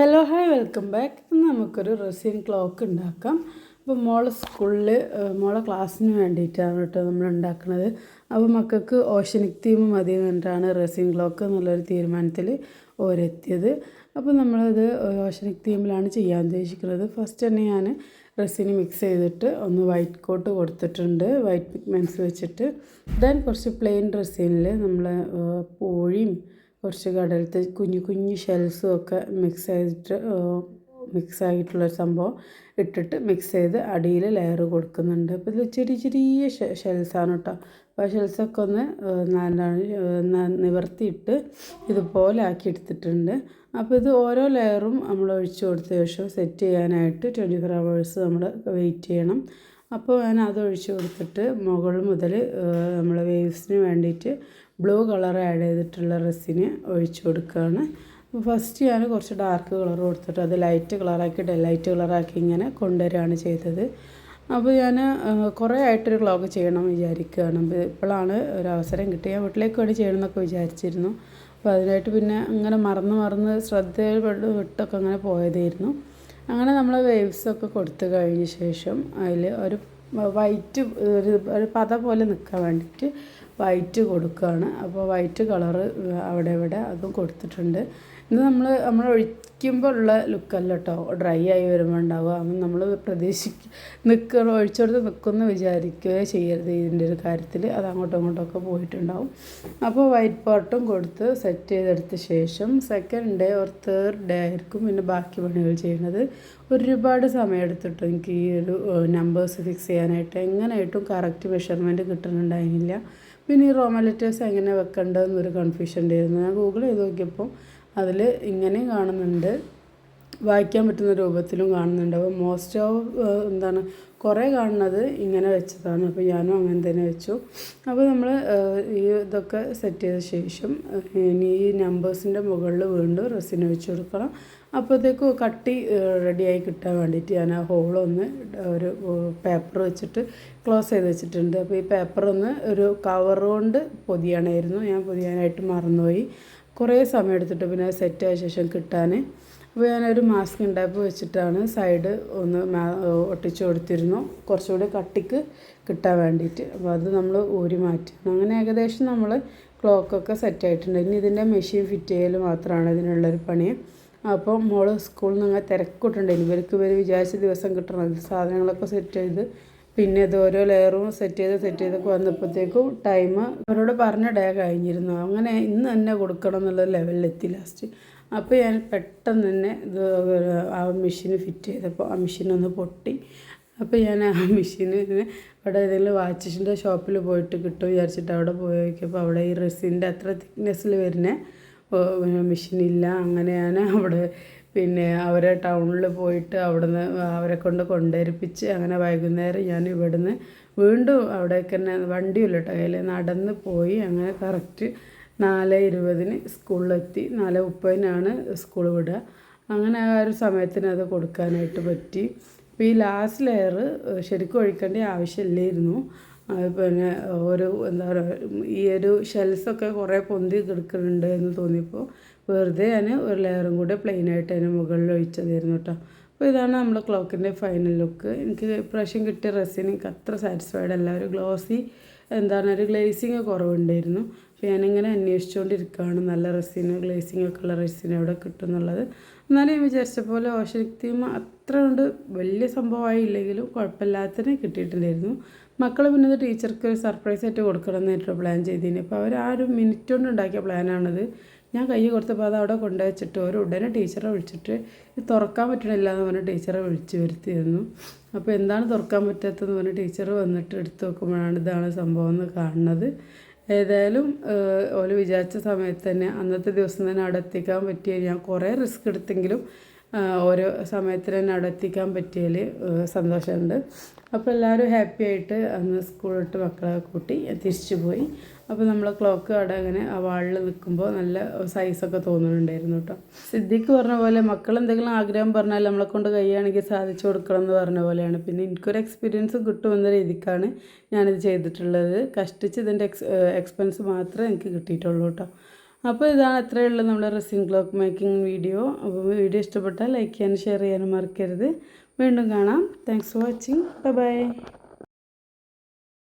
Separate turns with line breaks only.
Hello hi welcome back ഇന്ന് നമുക്കൊരു resin clock ഉണ്ടാക്കാം. അപ്പോൾ മോളെ സ്കൂളിൽ മോളെ ക്ലാസ്സിന് വേണ്ടിയിട്ടാണ് കേട്ടോ നമ്മൾ ഉണ്ടാക്കുന്നത്. അപ്പോൾ മക്കൾക്ക് ഓഷനിക് തീം മതി എന്ന് പറഞ്ഞിട്ടാണ് റെസിൻ ക്ലോക്ക് എന്നുള്ളൊരു തീരുമാനത്തിൽ ഓരെത്തിയത്. അപ്പോൾ നമ്മളത് ഓഷനിക് തീമിലാണ് ചെയ്യാൻ ഉദ്ദേശിക്കുന്നത്. ഫസ്റ്റ് തന്നെ ഞാൻ റെസിന് മിക്സ് ചെയ്തിട്ട് ഒന്ന് വൈറ്റ് കോട്ട് കൊടുത്തിട്ടുണ്ട് വൈറ്റ് പിഗ്മെന്റ്സ് വെച്ചിട്ട്. ദെൻ കുറച്ച് പ്ലെയിൻ റെസിനിൽ നമ്മൾ പൂഴിയും കുറച്ച് കടലത്തെ കുഞ്ഞു കുഞ്ഞു ഷെൽസും ഒക്കെ മിക്സ് ചെയ്തിട്ട് മിക്സ് ആയിട്ടുള്ളൊരു സംഭവം ഇട്ടിട്ട് മിക്സ് ചെയ്ത് അടിയിൽ ലെയർ കൊടുക്കുന്നുണ്ട്. അപ്പോൾ ഇത് ചെറിയ ചെറിയ ഷെൽസാണ് കേട്ടോ അപ്പോൾ ആ ഷെൽസൊക്കെ ഒന്ന് നല്ല നിവർത്തിയിട്ട് ഇതുപോലെ ആക്കി എടുത്തിട്ടുണ്ട്. അപ്പോൾ ഇത് ഓരോ ലെയറും നമ്മൾ ഒഴിച്ചു കൊടുത്ത ശേഷം സെറ്റ് ചെയ്യാനായിട്ട് ട്വന്റി ഫോർ അവേഴ്സ് നമ്മൾ വെയിറ്റ് ചെയ്യണം. അപ്പോൾ ഞാൻ അത് ഒഴിച്ചു കൊടുത്തിട്ട് മുകൾ മുതൽ നമ്മൾ വേവ്സിന് വേണ്ടിയിട്ട് ബ്ലൂ കളർ ആഡ് ചെയ്തിട്ടുള്ള റെസിന് ഒഴിച്ചു കൊടുക്കുകയാണ്. ഫസ്റ്റ് ഞാൻ കുറച്ച് ഡാർക്ക് കളർ കൊടുത്തിട്ട് അത് ലൈറ്റ് കളറാക്കി ലൈറ്റ് കളറാക്കി ഇങ്ങനെ കൊണ്ടുവരികയാണ് ചെയ്തത്. അപ്പോൾ ഞാൻ കുറേ ആയിട്ടൊരു ക്ലോക്ക് ചെയ്യണം വിചാരിക്കുകയാണ്. ഇപ്പോഴാണ് ഒരു അവസരം കിട്ടി ഞാൻ വീട്ടിലേക്ക് വേണ്ടി ചെയ്യണമെന്നൊക്കെ വിചാരിച്ചിരുന്നു. അപ്പോൾ അതിനായിട്ട് പിന്നെ അങ്ങനെ മറന്ന് മറന്ന് ശ്രദ്ധയിൽ വിട്ടൊക്കെ അങ്ങനെ പോയതായിരുന്നു. അങ്ങനെ നമ്മൾ വേവ്സൊക്കെ കൊടുത്തു കഴിഞ്ഞ ശേഷം അതിൽ ഒരു വൈറ്റ് ഒരു ഒരു പത പോലെ നിൽക്കാൻ വേണ്ടിയിട്ട് വൈറ്റ് കൊടുക്കുകയാണ്. അപ്പോൾ വൈറ്റ് കളറ് അവിടെ ഇവിടെ അതും കൊടുത്തിട്ടുണ്ട്. ഇത് നമ്മൾ നമ്മൾ ഒഴിക്കുമ്പോൾ ഉള്ള ലുക്കല്ല കേട്ടോ. ഡ്രൈ ആയി വരുമ്പോൾ ഉണ്ടാവുക. നമ്മൾ പ്രതീക്ഷിക്ക നിൽക്കുക ഒഴിച്ചെടുത്ത് നിൽക്കുമെന്ന് വിചാരിക്കുകയോ ചെയ്യരുത് ഇതിന്റെ ഒരു കാര്യത്തിൽ. അത് അങ്ങോട്ടും ഇങ്ങോട്ടൊക്കെ പോയിട്ടുണ്ടാവും. അപ്പോൾ വൈറ്റ് പോട്ടും കൊടുത്ത് സെറ്റ് ചെയ്തെടുത്ത ശേഷം second day or third day ആയിരിക്കും പിന്നെ ബാക്കി പണികൾ ചെയ്യുന്നത്. ഒരുപാട് സമയം എടുത്തിട്ട് എനിക്ക് ഈ ഒരു നമ്പേഴ്സ് ഫിക്സ് ചെയ്യാനായിട്ട് എങ്ങനെയായിട്ടും കറക്റ്റ് മെഷർമെന്റ് കിട്ടുന്നുണ്ടായിരുന്നില്ല. പിന്നെ ഈ റോമ ലെറ്റേഴ്സ് എങ്ങനെ വെക്കേണ്ടതെന്നൊരു കൺഫ്യൂഷൻ ഉണ്ടായിരുന്നു. ഞാൻ ഗൂഗിൾ ചെയ്ത് നോക്കിയപ്പോൾ അതിൽ ഇങ്ങനെ കാണുന്നുണ്ട്. വായിക്കാൻ പറ്റുന്ന രൂപത്തിലും കാണുന്നുണ്ട്. അപ്പോൾ മോസ്റ്റ് ഓഫ് എന്താണ് കുറേ കാണുന്നത് ഇങ്ങനെ വെച്ചതാണ്. അപ്പോൾ ഞാനും അങ്ങനെ തന്നെ വെച്ചു. അപ്പോൾ നമ്മൾ ഈ ഇതൊക്കെ സെറ്റ് ചെയ്ത ശേഷം ഇനി ഈ നമ്പേഴ്സിന്റെ മുകളിൽ വീണ്ടും റെസിന് വെച്ച് കൊടുക്കണം. അപ്പോഴത്തേക്കും കട്ടി റെഡിയായി കിട്ടാൻ വേണ്ടിയിട്ട് ഞാൻ ആ ഹോളൊന്ന് ഒരു പേപ്പർ വെച്ചിട്ട് ക്ലോസ് ചെയ്ത് വെച്ചിട്ടുണ്ട്. അപ്പോൾ ഈ പേപ്പർ ഒന്ന് ഒരു കവർ കൊണ്ട് പൊതിയണമായിരുന്നു ഞാൻ പൊതിയാനായിട്ട് മറന്നുപോയി. കുറേ സമയം എടുത്തിട്ട് പിന്നെ സെറ്റ് ആയ ശേഷം കിട്ടാൻ അപ്പോൾ ഞാനൊരു മാസ്ക് ഉണ്ടാക്കി വെച്ചിട്ടാണ് സൈഡ് ഒന്ന് ഒട്ടിച്ചു കൊടുത്തിരുന്നു. കുറച്ചുകൂടി കട്ടിക്ക് കിട്ടാൻ വേണ്ടിയിട്ട് അപ്പോൾ അത് നമ്മൾ ഊരി മാറ്റി. അങ്ങനെ ഏകദേശം നമ്മൾ ക്ലോക്കൊക്കെ സെറ്റ് ആയിട്ടുണ്ട്. ഇനി ഇതിന്റെ മെഷീൻ ഫിറ്റ് ചെയ്യൽ മാത്രമാണ് ഇതിനുള്ളൊരു പണി. അപ്പോൾ മോൾ സ്കൂളിൽ നിന്ന് അങ്ങനെ തിരക്കൂട്ടുണ്ടായിരുന്നു ഇവർക്ക് ഇവർ വിചാരിച്ച ദിവസം കിട്ടണം. സാധനങ്ങളൊക്കെ സെറ്റ് ചെയ്ത് പിന്നെ ഇത് ഓരോ ലെയറും സെറ്റ് ചെയ്ത് സെറ്റ് ചെയ്തൊക്കെ വന്നപ്പോഴത്തേക്കും ടൈം അവരോട് പറഞ്ഞ ഡേ കഴിഞ്ഞിരുന്നു. അങ്ങനെ ഇന്ന് തന്നെ കൊടുക്കണം എന്നുള്ള ലെവലിലെത്തി ലാസ്റ്റ് അപ്പോൾ ഞാൻ പെട്ടെന്ന് തന്നെ ഇത് ആ മെഷീന് ഫിറ്റ് ചെയ്തപ്പോൾ ആ മെഷീനൊന്ന് പൊട്ടി. അപ്പോൾ ഞാൻ ആ മെഷീന് അവിടെ ഏതെങ്കിലും വാച്ചിന്റെ ഷോപ്പിൽ പോയിട്ട് കിട്ടും വിചാരിച്ചിട്ട് അവിടെ പോയി നോക്കിയപ്പോൾ അവിടെ ഈ റെസിന്റെ അത്ര തിക്നെസ്സിൽ വരുന്ന മെഷീനില്ല അങ്ങനെ ഞാൻ അവിടെ പിന്നെ അവരെ ടൗണിൽ പോയിട്ട് അവിടുന്ന് അവരെ കൊണ്ട് കൊണ്ടേരിപ്പിച്ച് അങ്ങനെ വൈകുന്നേരം ഞാൻ ഇവിടുന്ന് വീണ്ടും അവിടേക്ക് തന്നെ വണ്ടിയില്ല കേട്ടോ. നടന്ന് പോയി. അങ്ങനെ കറക്റ്റ് നാല് ഇരുപതിന് സ്കൂളിലെത്തി നാല് മുപ്പതിനാണ് സ്കൂൾ വിടുക. അങ്ങനെ ആ ഒരു സമയത്തിന് അത് കൊടുക്കാനായിട്ട് പറ്റി. അപ്പോൾ ഈ ലാസ്റ്റ് ലെയർ ശരിക്കും ഒഴിക്കേണ്ട ആവശ്യമില്ലായിരുന്നു. പിന്നെ ഒരു എന്താ പറയുക ഈ ഒരു ഷെൽസൊക്കെ കുറേ പൊന്തി കിടക്കുന്നുണ്ട് എന്ന് തോന്നിയപ്പോൾ വെറുതെ ഞാൻ ഒരു ലെയറും കൂടെ പ്ലെയിനായിട്ട് അതിന് മുകളിൽ ഒഴിച്ചതായിരുന്നു കേട്ടോ. അപ്പോൾ ഇതാണ് നമ്മുടെ ക്ലോക്കിന്റെ ഫൈനൽ ലുക്ക് എനിക്ക് ഇപ്രാവശ്യം കിട്ടിയ ഡ്രസ്സിന് എനിക്ക് അത്ര സാറ്റിസ്ഫൈഡ് അല്ല. ഒരു ഗ്ലോസി എന്താണ് ഒരു ഗ്ലേസിങ് കുറവുണ്ടായിരുന്നു. അപ്പോൾ ഞാനിങ്ങനെ അന്വേഷിച്ചുകൊണ്ടിരിക്കുകയാണ് നല്ല റെസിന് ഗ്ലേസിങ് ഒക്കെ ഉള്ള റെസിന് എവിടെ കിട്ടും എന്നുള്ളത്. എന്നാലും വിചാരിച്ച പോലെ ഓഷനിക് തീം അത്ര കൊണ്ട് വലിയ സംഭവമായില്ലെങ്കിലും കുഴപ്പമില്ലാത്തതിനെ കിട്ടിയിട്ടുണ്ടായിരുന്നു. മക്കൾ പിന്നെ ടീച്ചർക്ക് ഒരു സർപ്രൈസ് ആയിട്ട് കൊടുക്കണം എന്നായിട്ട് പ്ലാൻ ചെയ്തിന്. അപ്പോൾ അവർ ആ ഒരു മിനിറ്റ് കൊണ്ട് ഉണ്ടാക്കിയ പ്ലാനാണത് ഞാൻ കൈ കൊടുത്തപ്പോൾ അത് അവിടെ കൊണ്ടുവച്ചിട്ട് ഒരു ഉടനെ ടീച്ചറെ വിളിച്ചിട്ട് ഇത് തുറക്കാൻ പറ്റണില്ല എന്ന് പറഞ്ഞ് ടീച്ചറെ വിളിച്ചു വരുത്തിയിരുന്നു. അപ്പോൾ എന്താണ് തുറക്കാൻ പറ്റാത്തതെന്ന് പറഞ്ഞ് ടീച്ചർ വന്നിട്ട് എടുത്ത് നോക്കുമ്പോഴാണ് ഇതാണ് സംഭവം എന്ന് കാണുന്നത്. ഏതായാലും ഓൽ വിചാരിച്ച സമയത്ത് തന്നെ അന്നത്തെ ദിവസം തന്നെ അവിടെ എത്തിക്കാൻ പറ്റിയ ഞാൻ കുറേ റിസ്ക് എടുത്തെങ്കിലും ഓരോ സമയത്തിന് തന്നെ അവിടെ എത്തിക്കാൻ പറ്റിയതിൽ സന്തോഷമുണ്ട്. അപ്പോൾ എല്ലാവരും ഹാപ്പി ആയിട്ട് അന്ന് സ്കൂളിട്ട് മക്കളെ കൂട്ടി തിരിച്ചു പോയി. അപ്പോൾ നമ്മൾ ക്ലോക്ക് അവിടെ അങ്ങനെ ആ വാളിൽ നിൽക്കുമ്പോൾ നല്ല സൈസൊക്കെ തോന്നുന്നുണ്ടായിരുന്നു കേട്ടോ. സിദ്ദിഖ് പറഞ്ഞ പോലെ മക്കൾ എന്തെങ്കിലും ആഗ്രഹം പറഞ്ഞാൽ നമ്മളെ കൊണ്ട് കഴിയുകയാണെങ്കിൽ സാധിച്ചു കൊടുക്കണം എന്ന് പറഞ്ഞ പോലെയാണ്. പിന്നെ എനിക്കൊരു എക്സ്പീരിയൻസ് കിട്ടുമെന്ന രീതിക്കാണ് ഞാനിത് ചെയ്തിട്ടുള്ളത്. കഷ്ടിച്ച് ഇതിന്റെ എക്സ് എക്സ്പെൻസ് മാത്രമേ എനിക്ക് കിട്ടിയിട്ടുള്ളൂ കേട്ടോ. അപ്പോൾ ഇതാണ് അത്രയേ ഉള്ളൂ നമ്മുടെ റെസിൻ ക്ലോക്ക് മേക്കിംഗ് വീഡിയോ അപ്പോൾ വീഡിയോ ഇഷ്ടപ്പെട്ടാൽ ലൈക്ക് ചെയ്യാനും ഷെയർ ചെയ്യാനും മറക്കരുത്. വീണ്ടും കാണാം. Thanks for watching bye bye